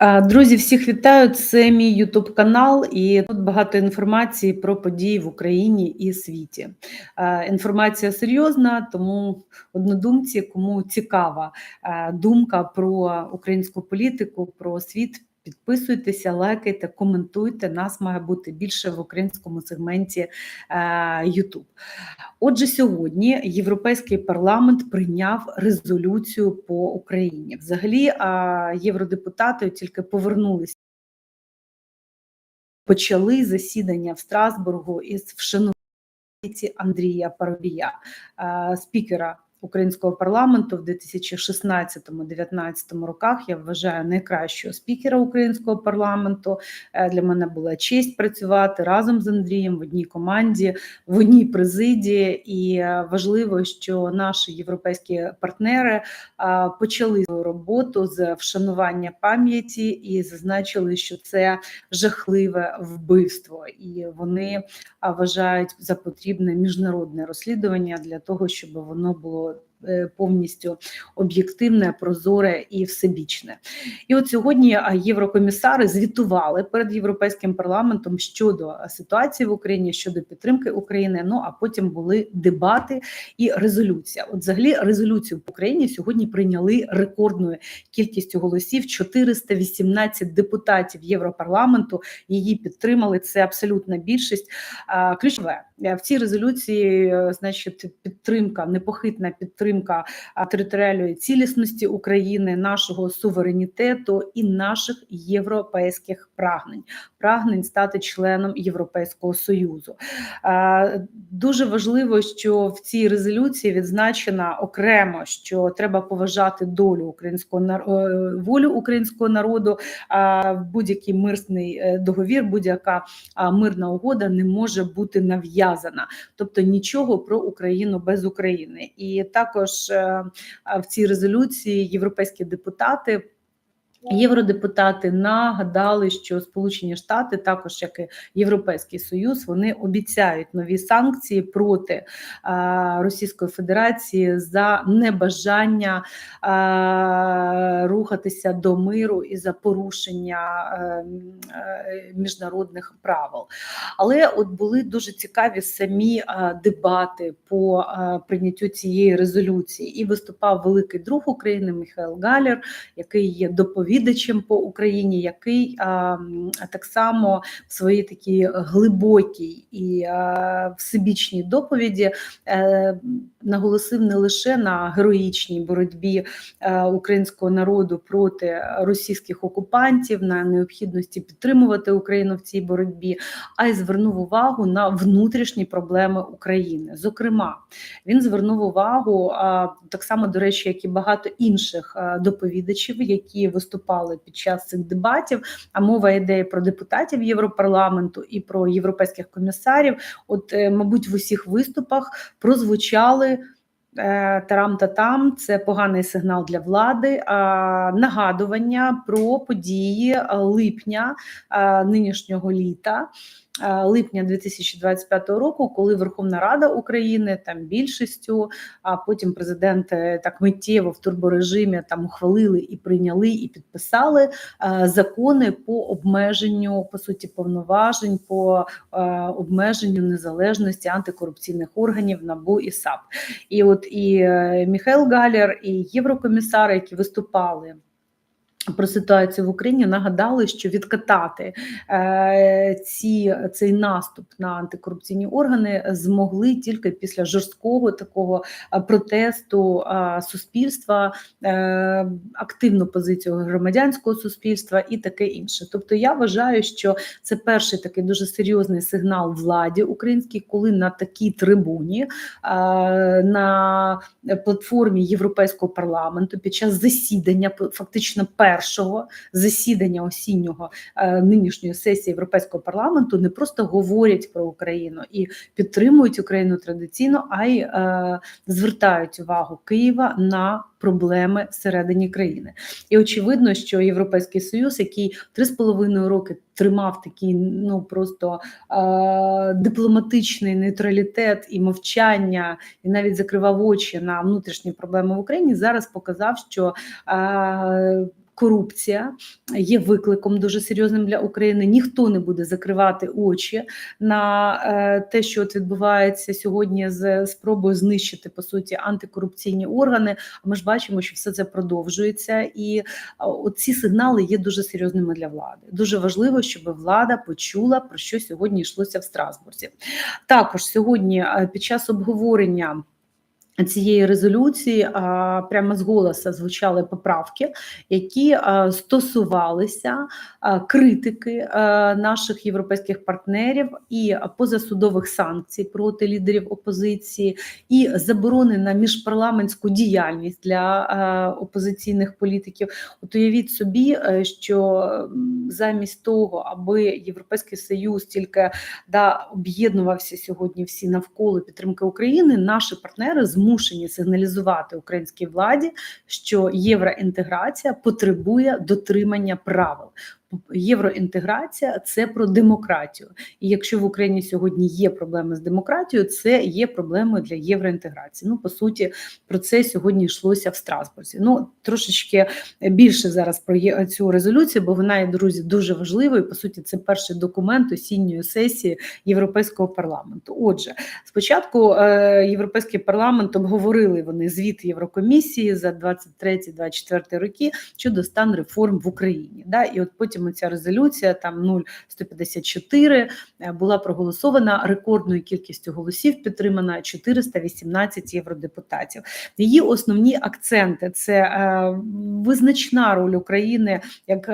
Друзі, всіх вітаю. Це мій Ютуб канал, і тут багато інформації про події в Україні і світі. Інформація серйозна, тому однодумці, кому цікава думка про українську політику, про світ. Підписуйтеся, лайкайте, коментуйте. Нас має бути більше в українському сегменті YouTube. Отже, сьогодні Європейський парламент прийняв резолюцію по Україні. Взагалі, євродепутати тільки повернулися. Почали засідання в Страсбургу із вшанування Андрія Парубія, спікера українського парламенту в 2016-2019 роках. Я вважаю найкращого спікера українського парламенту. Е, для мене була честь працювати разом з Андрієм в одній команді, в одній президії. І е, важливо, що наші європейські партнери е, почали свою роботу з вшанування пам'яті і зазначили, що це жахливе вбивство, і вони вважають за потрібне міжнародне розслідування для того, щоб воно було повністю об'єктивне, прозоре і всебічне. І от сьогодні єврокомісари звітували перед європейським парламентом щодо ситуації в Україні, щодо підтримки України. Ну а потім були дебати і резолюція. От, взагалі, резолюцію в Україні сьогодні прийняли рекордною кількістю голосів. 418 депутатів Європарламенту її підтримали. Це абсолютна більшість. Ключове в цій резолюції, е, значить, підтримка, непохитна підтримка підтримка територіальної цілісності України, нашого суверенітету і наших європейських прагнень, прагнень стати членом Європейського союзу. Дуже важливо, що в цій резолюції відзначена окремо, що треба поважати долю українського е, волю українського народу. Будь-який мирний е, договір, будь-яка мирна угода не може бути нав'язана, тобто нічого про Україну без України, і також також е, в цій резолюції європейські депутати. Євродепутати нагадали, що Сполучені Штати, також як і Європейський Союз, вони обіцяють нові санкції проти Російської Федерації за небажання рухатися до миру і за порушення міжнародних правил. Але от були дуже цікаві самі дебати по прийняттю цієї резолюції, і виступав великий друг України Михайло Галер, який є доповідачем доповідачем по Україні, який так само в своїй такій глибокій і всебічній доповіді е, наголосив не лише на героїчній боротьбі е, українського народу проти російських окупантів, на необхідності підтримувати Україну в цій боротьбі, а й звернув увагу на внутрішні проблеми України. Зокрема, він звернув увагу так само до речі, як і багато інших а, доповідачів, які виступали виступали під час цих дебатів. А мова йде про депутатів Європарламенту і про європейських комісарів. От, е, мабуть, в усіх виступах прозвучали. Е, тарам та там це поганий сигнал для влади. Нагадування про події липня нинішнього літа. Е, липня 2025 року, коли Верховна Рада України там більшістю, а потім президент е, так миттєво в турборежимі там ухвалили і прийняли і підписали е, закони по обмеженню по суті повноважень, по обмеженню незалежності антикорупційних органів НАБУ і САП. І от і Міхайл Галер, і єврокомісари, які виступали. Про ситуацію в Україні нагадали, що відкатати е, ці цей наступ на антикорупційні органи змогли тільки після жорсткого такого е, протесту е, суспільства, активну позицію громадянського суспільства і таке інше. Тобто, я вважаю, що це перший такий дуже серйозний сигнал владі українській, коли на такій трибуні на платформі Європейського парламенту під час засідання, фактично першого першого засідання осіннього е, нинішньої сесії Європейського парламенту не просто говорять про Україну і підтримують Україну традиційно, а й е, звертають увагу Києва на проблеми всередині країни. І очевидно, що Європейський Союз, який три з половиною роки тримав такий ну просто е, дипломатичний нейтралітет і мовчання, і навіть закривав очі на внутрішні проблеми в Україні, зараз показав, що е, корупція є викликом дуже серйозним для України. Ніхто не буде закривати очі на е, те, що от відбувається сьогодні з спробою знищити по суті антикорупційні органи. Ми ж бачимо, що все це продовжується, і ці сигнали є дуже серйозними для влади. Дуже важливо, щоб влада почула про що сьогодні йшлося в Страсбурзі. Також сьогодні під час обговорення. Цієї резолюції а, прямо з голоса звучали поправки, які а, стосувалися а, критики а, наших європейських партнерів і позасудових санкцій проти лідерів опозиції, і заборони на міжпарламентську діяльність для а, опозиційних політиків. От уявіть собі, е, що замість того, аби європейський союз тільки да об'єднувався сьогодні всі навколо підтримки України, наші партнери зможуть змушені сигналізувати українській владі, що євроінтеграція потребує дотримання правил. Євроінтеграція це про демократію. І якщо в Україні сьогодні є проблеми з демократією, це є проблемою для євроінтеграції. Ну, по суті, про це сьогодні йшлося в Страсбурзі. Ну, трошечки більше зараз про цю резолюцію, бо вона друзі, дуже важливою. По суті, це перший документ осінньої сесії Європейського парламенту. Отже, спочатку е, Європейський парламент обговорили вони звіт Єврокомісії за 23-24 роки щодо стан реформ в Україні. Да? І от потім потім ця резолюція, там 0,154, е, була проголосована рекордною кількістю голосів, підтримана 418 євродепутатів. Її основні акценти це е, визначна роль України як.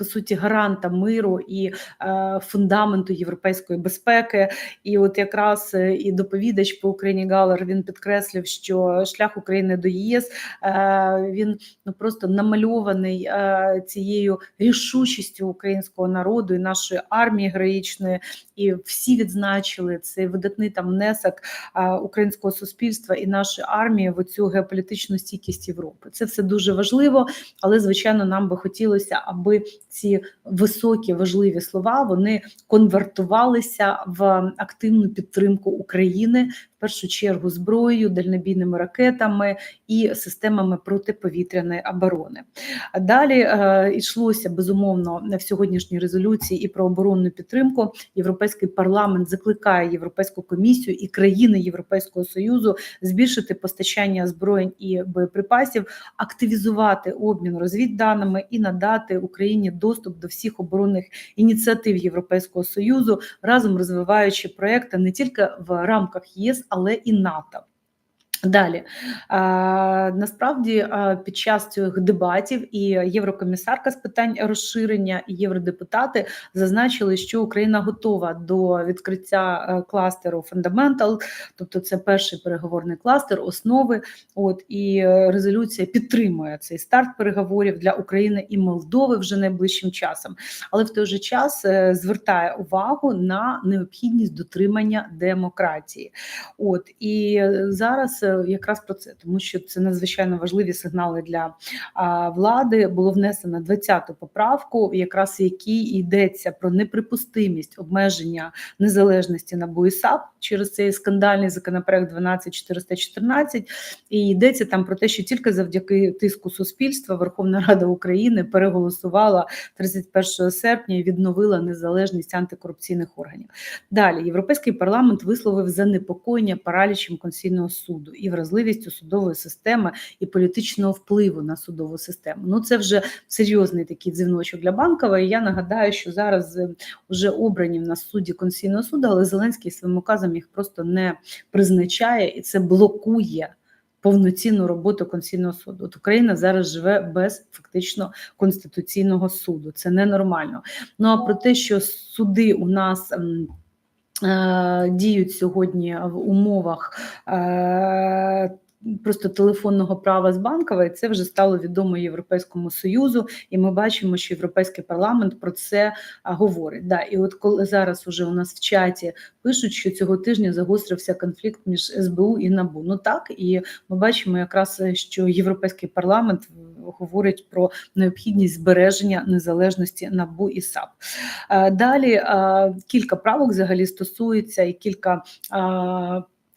По суті гаранта миру і е, фундаменту європейської безпеки. І от якраз е, і доповідач по Україні Галер він підкреслив, що шлях України до ЄС е, він ну просто намальований цією рішучістю українського народу і нашої армії героїчної, і всі відзначили цей видатний там внесок українського суспільства і нашої армії в цю геополітичну стійкість Європи. Це все дуже важливо, але звичайно нам би хотілося, аби ці високі важливі слова вони конвертувалися в активну підтримку України першу чергу зброєю, дальнобійними ракетами і системами протиповітряної оборони. Далі е, йшлося безумовно в сьогоднішній резолюції і про оборонну підтримку. Європейський парламент закликає Європейську комісію і країни Європейського союзу збільшити постачання зброєнь і боєприпасів, активізувати обмін розвідданими і надати Україні доступ до всіх оборонних ініціатив Європейського союзу, разом розвиваючи проекти не тільки в рамках ЄС але і НАТО. Далі насправді під час цих дебатів і єврокомісарка з питань розширення і євродепутати зазначили, що Україна готова до відкриття е, кластеру Fundamental, тобто це перший переговорний кластер, основи. От і е, резолюція підтримує цей старт переговорів для України і Молдови вже найближчим часом, але в той же час е, звертає увагу на необхідність дотримання демократії. От і зараз якраз про це, тому що це надзвичайно важливі сигнали для влади. Було внесено 20-ту поправку, якраз якій йдеться про неприпустимість обмеження незалежності на БУІСАП через цей скандальний законопроект 12414, і йдеться там про те, що тільки завдяки тиску суспільства Верховна Рада України переголосувала 31 серпня і відновила незалежність антикорупційних органів. Далі європейський парламент висловив занепокоєння паралічем Конституційного суду і вразливістю судової системи і політичного впливу на судову систему. Ну це вже серйозний такий дзвіночок для банкова. І Я нагадаю, що зараз е, вже обрані в нас судді Конституційного суду, але Зеленський своїм указом їх просто не призначає і це блокує. Повноцінну роботу Конституційного суду. От Україна зараз живе без фактично конституційного суду. Це ненормально. Ну а про те, що суди у нас Е, діють сьогодні в умовах е, просто телефонного права з банкова, і це вже стало відомо Європейському Союзу, і ми бачимо, що європейський парламент про це говорить. Да, І от коли зараз уже у нас в чаті пишуть, що цього тижня загострився конфлікт між СБУ і НАБУ. Ну так і ми бачимо, якраз що європейський парламент говорить про необхідність збереження незалежності НАБУ і САП. Далі кілька правок взагалі стосується і кілька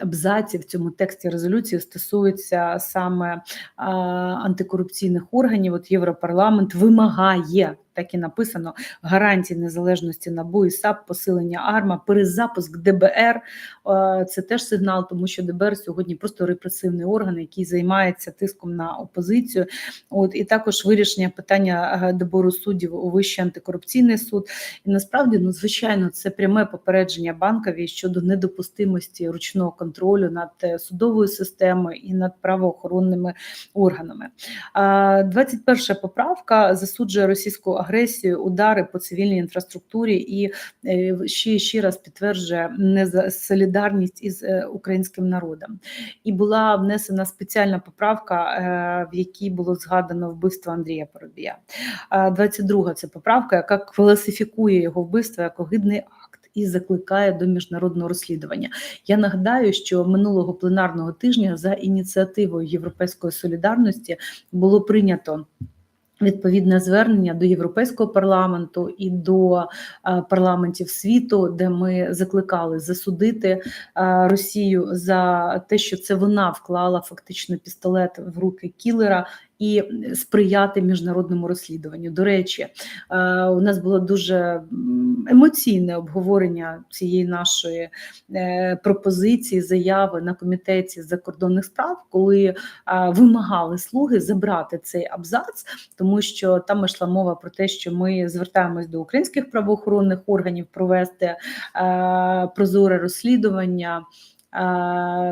абзаців в цьому тексті резолюції стосується саме антикорупційних органів. От Європарламент вимагає так і написано гарантії незалежності НАБУ і САП, посилення АРМА, перезапуск ДБР. Е, це теж сигнал, тому що ДБР сьогодні просто репресивний орган, який займається тиском на опозицію. От і також вирішення питання е, добору суддів у Вищий антикорупційний суд. І насправді, ну звичайно, це пряме попередження банкові щодо недопустимості ручного контролю над е, судовою системою і над правоохоронними органами. 21 поправка засуджує російську агресію, удари по цивільній інфраструктурі і е, ще ще раз підтверджує солідарність із е, українським народом. І була внесена спеціальна поправка, е, в якій було згадано вбивство Андрія Поробія. 22 це поправка, яка класифікує його вбивство як огидний акт. І закликає до міжнародного розслідування. Я нагадаю, що минулого пленарного тижня за ініціативою Європейської солідарності було прийнято Відповідне звернення до Європейського парламенту і до е, парламентів світу, де ми закликали засудити е, Росію за те, що це вона вклала фактично пістолет в руки кілера і сприяти міжнародному розслідуванню. До речі, е, у нас було дуже емоційне обговорення цієї нашої е, пропозиції, заяви на комітеті закордонних справ, коли е, вимагали слуги забрати цей абзац, тому що там йшла мова про те, що ми звертаємось до українських правоохоронних органів провести прозоре розслідування.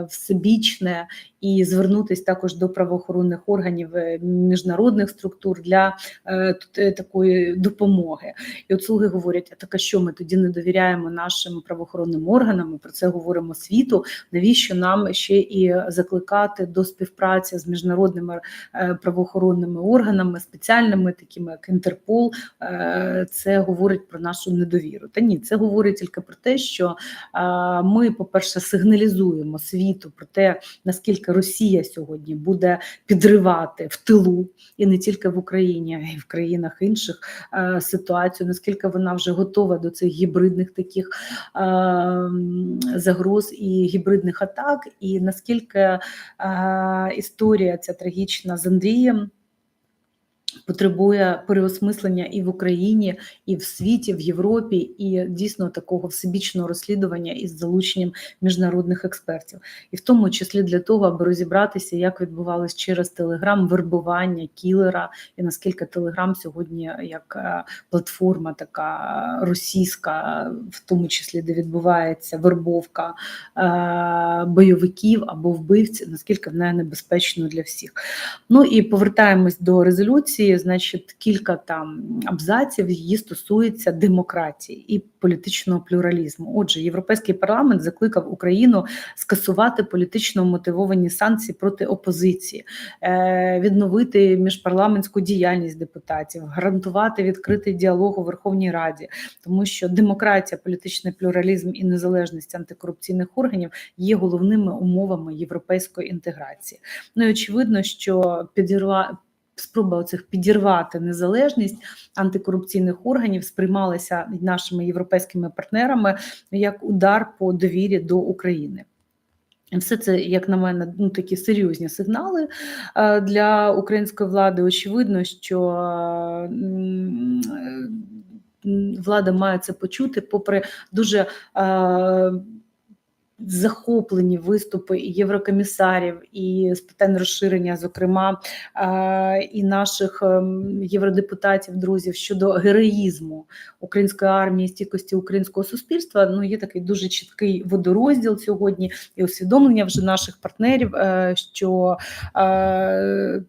Всебічне і звернутися також до правоохоронних органів е, міжнародних структур для е, е, такої допомоги. І от слуги говорять: а так а що ми тоді не довіряємо нашим правоохоронним органам? Про це говоримо світу. Навіщо нам ще і закликати до співпраці з міжнародними правоохоронними органами, спеціальними, такими як Інтерпол? Це говорить про нашу недовіру. Та ні, це говорить тільки про те, що ми, по перше, сигналізуємо світу про те, наскільки Росія сьогодні буде підривати в тилу і не тільки в Україні, а й в країнах інших е, ситуацію, наскільки вона вже готова до цих гібридних таких е, загроз і гібридних атак, і наскільки е, історія ця трагічна з Андрієм потребує переосмислення і в Україні, і в світі, в Європі, і дійсно такого всебічного розслідування із залученням міжнародних експертів, і в тому числі для того, аби розібратися, як відбувалось через Телеграм вербування кілера, і наскільки Телеграм сьогодні як е, платформа, така російська, в тому числі де відбувається вербовка е, бойовиків або вбивців, наскільки вона небезпечною для всіх. Ну і повертаємось до резолюції значить, кілька там абзаців її стосується демократії і політичного плюралізму. Отже, європейський парламент закликав Україну скасувати політично мотивовані санкції проти опозиції, е, відновити міжпарламентську діяльність депутатів, гарантувати відкритий діалог у Верховній Раді, тому що демократія, політичний плюралізм і незалежність антикорупційних органів є головними умовами європейської інтеграції. Ну і очевидно, що підірва спроба цих підірвати незалежність антикорупційних органів сприймалася нашими європейськими партнерами як удар по довірі до України. Все це, як на мене, ну такі серйозні сигнали е, для української влади. Очевидно, що влада має це почути, попри дуже е, захоплені виступи і єврокомісарів, і з питань розширення, зокрема і наших ем, євродепутатів, друзів щодо героїзму української армії, стійкості українського суспільства. Ну є такий дуже чіткий водорозділ сьогодні і усвідомлення вже наших партнерів, е, що е,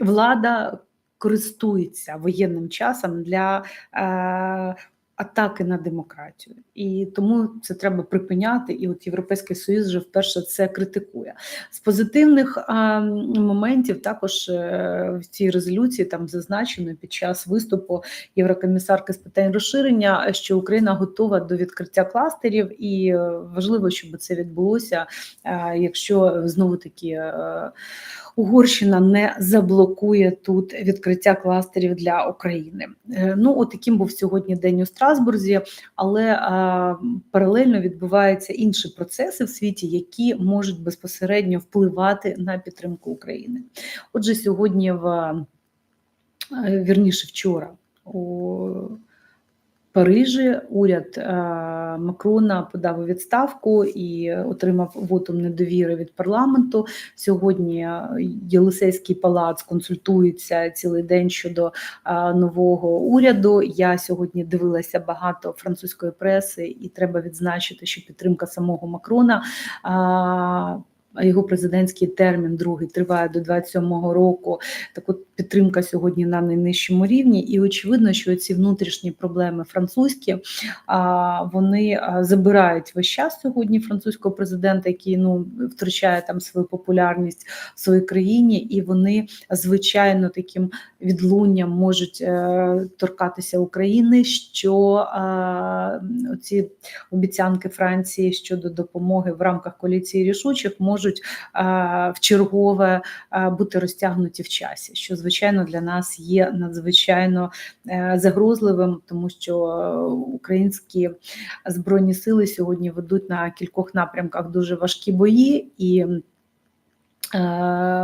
влада. Користується воєнним часом для е, атаки на демократію, і тому це треба припиняти. І от Європейський Союз вже вперше це критикує з позитивних а, моментів. Також е, в цій резолюції там зазначено під час виступу Єврокомісарки з питань розширення, що Україна готова до відкриття кластерів, і е, важливо, щоб це відбулося, е, якщо знову таки. Е, Угорщина не заблокує тут відкриття кластерів для України. Е, Ну, от таким був сьогодні день у Страсбурзі, але а, паралельно відбуваються інші процеси в світі, які можуть безпосередньо впливати на підтримку України. Отже, сьогодні в е, вірніше вчора у Парижі уряд е, Макрона подав у відставку і отримав вотум недовіри від парламенту. Сьогодні е, Єлисейський палац консультується цілий день щодо е, нового уряду. Я сьогодні дивилася багато французької преси, і треба відзначити, що підтримка самого Макрона. Його президентський термін другий триває до 27-го року. Так от підтримка сьогодні на найнижчому рівні, і очевидно, що ці внутрішні проблеми французькі вони забирають весь час сьогодні французького президента, який ну втрачає там свою популярність в своїй країні, і вони звичайно таким відлунням можуть е, торкатися України. Що ці обіцянки Франції щодо допомоги в рамках коаліції рішучих можуть можуть в чергове бути розтягнуті в часі, що звичайно для нас є надзвичайно е, загрозливим, тому що українські збройні сили сьогодні ведуть на кількох напрямках дуже важкі бої і. Е,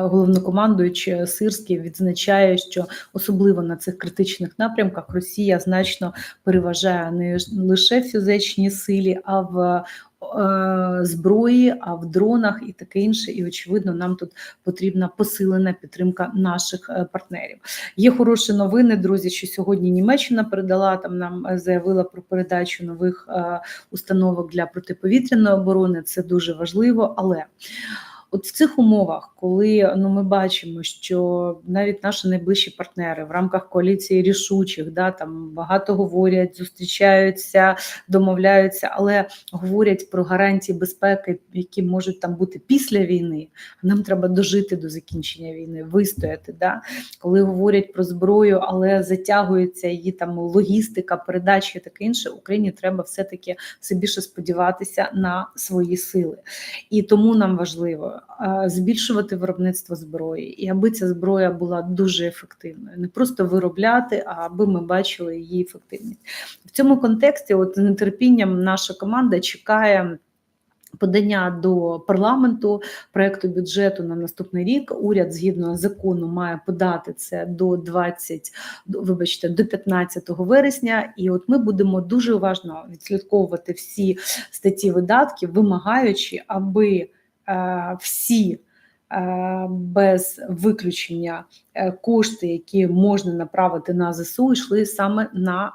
головнокомандуючий Сирський відзначає, що особливо на цих критичних напрямках Росія значно переважає не лише в фізичній силі, а в Е, зброї, а в дронах і таке інше. І очевидно, нам тут потрібна посилена підтримка наших е, партнерів. Є хороші новини, друзі. Що сьогодні Німеччина передала там, нам заявила про передачу нових установок для протиповітряної оборони. Це дуже важливо, але От в цих умовах, коли ну ми бачимо, що навіть наші найближчі партнери в рамках коаліції рішучих, да там багато говорять, зустрічаються, домовляються, але говорять про гарантії безпеки, які можуть там бути після війни. Нам треба дожити до закінчення війни, вистояти. Да? Коли говорять про зброю, але затягується її там логістика, передача і таке інше, Україні треба все таки все більше сподіватися на свої сили, і тому нам важливо збільшувати виробництво зброї, і аби ця зброя була дуже ефективною, не просто виробляти, а аби ми бачили її ефективність в цьому контексті. От з нетерпінням наша команда чекає. Подання до парламенту проекту бюджету на наступний рік уряд згідно закону має подати це до 20, вибачте, до 15 вересня. І от ми будемо дуже уважно відслідковувати всі статті видатків, вимагаючи, аби Е, всі е, без виключення е, кошти, які можна направити на ЗСУ, йшли саме на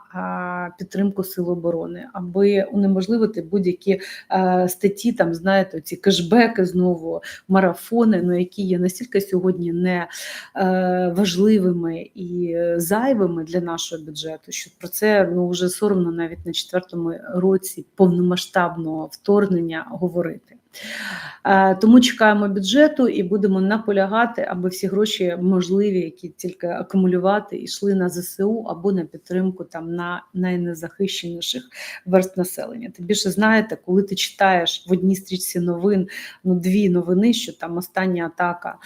підтримку сил оборони, аби унеможливити будь-які статті, там знаєте, ці кешбеки знову марафони, ну які є настільки сьогодні не важливими і зайвими для нашого бюджету, що про це ну вже соромно навіть на четвертому році повномасштабного вторгнення говорити. Е, тому чекаємо бюджету і будемо наполягати, аби всі гроші можливі, які тільки акумулювати, йшли на ЗСУ або на підтримку там на найнезахищеніших верст населення. Ти більше знаєте, коли ти читаєш в одній стрічці новин ну дві новини, що там остання атака.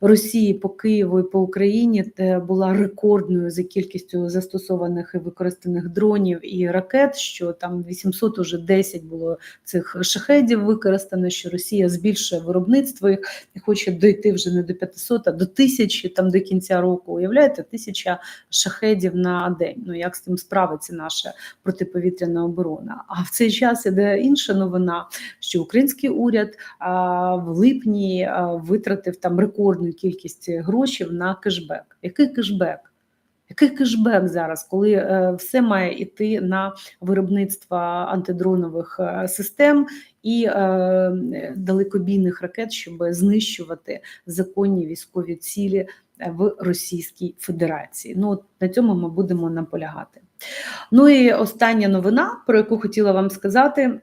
Росії по Києву і по Україні була рекордною за кількістю застосованих і використаних дронів і ракет. Що там 800 уже 10 було цих шахедів використано. Що Росія збільшує виробництво їх і хоче дойти вже не до 500, а до тисячі там до кінця року. Уявляєте, тисяча шахедів на день. Ну як з цим справиться наша протиповітряна оборона? А в цей час іде інша новина, що український уряд а, в липні а, витратив там рекордну кількість грошей на кешбек. Який кешбек? Який кешбек зараз, коли е, все має йти на виробництво антидронових е, систем і е, далекобійних ракет, щоб знищувати законні військові цілі в Російській Федерації? Ну от на цьому ми будемо наполягати. Ну і остання новина, про яку хотіла вам сказати.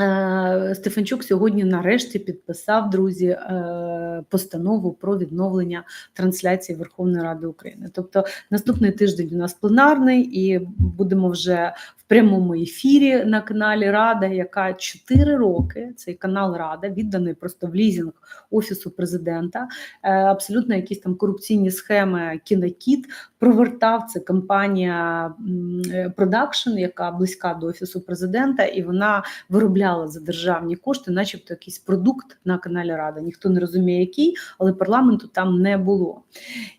Е, Стефанчук сьогодні нарешті підписав друзі е, постанову про відновлення трансляції Верховної Ради України. Тобто наступний тиждень у нас пленарний, і будемо вже прямому ефірі на каналі Рада, яка 4 роки цей канал Рада відданий просто в лізінг офісу президента. Е, Абсолютно якісь там корупційні схеми кінокіт провертав. Це компанія продакшн, яка близька до офісу президента, і вона виробляла за державні кошти, начебто якийсь продукт на каналі Рада. Ніхто не розуміє, який, але парламенту там не було.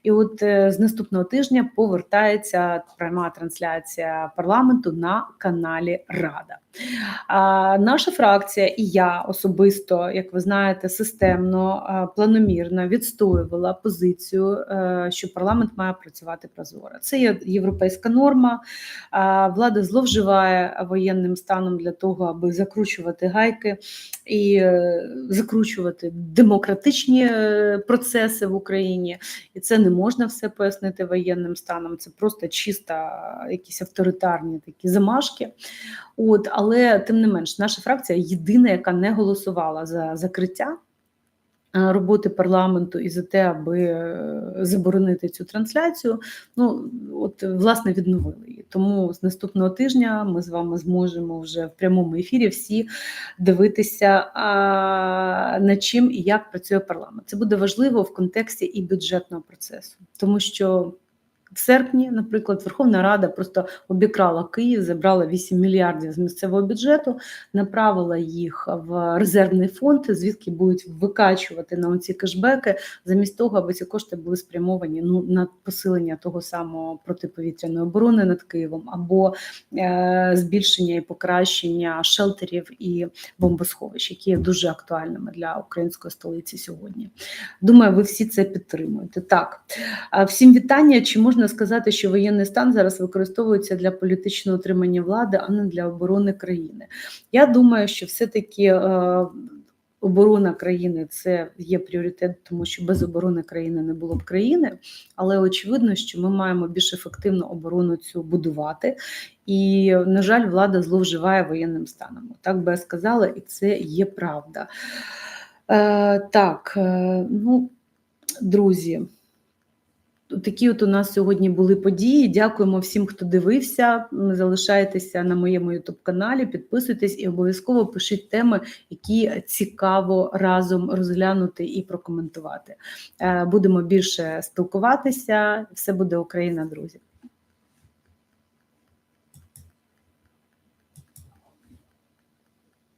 І от е, з наступного тижня повертається пряма трансляція парламенту на каналі Рада. А наша фракція і я особисто, як ви знаєте, системно планомірно відстоювала позицію, е, що парламент має працювати прозоро. Це є європейська норма. Влада зловживає воєнним станом для того, аби закручувати гайки і е, закручувати демократичні е, процеси в Україні. І це не можна все пояснити воєнним станом. Це просто чисто якісь авторитарні такі замашки. От, але тим не менш, наша фракція єдина, яка не голосувала за закриття е, роботи парламенту і за те, аби е, заборонити цю трансляцію. Ну от власне відновили її. Тому з наступного тижня ми з вами зможемо вже в прямому ефірі всі дивитися на чим і як працює парламент. Це буде важливо в контексті і бюджетного процесу, тому що. В серпні, наприклад, Верховна Рада просто обікрала Київ, забрала 8 мільярдів з місцевого бюджету, направила їх в резервний фонд, звідки будуть викачувати на оці кешбеки, замість того, аби ці кошти були спрямовані ну на посилення того самого протиповітряної оборони над Києвом, або е, збільшення і покращення шелтерів і бомбосховищ, які є дуже актуальними для української столиці сьогодні. Думаю, ви всі це підтримуєте. Так, всім вітання. Чи можна можна сказати, що воєнний стан зараз використовується для політичного отримання влади, а не для оборони країни. Я думаю, що все-таки е, оборона країни це є пріоритет, тому що без оборони країни не було б країни. Але очевидно, що ми маємо більш ефективну оборону цю будувати. І, на жаль, влада зловживає воєнним станом. Так би я сказала, і це є правда. Е, Так, е, ну, друзі. Такі от у нас сьогодні були події. Дякуємо всім, хто дивився. Залишайтеся на моєму ютуб-каналі, підписуйтесь і обов'язково пишіть теми, які цікаво разом розглянути і прокоментувати. Е, будемо більше спілкуватися. Все буде Україна, друзі.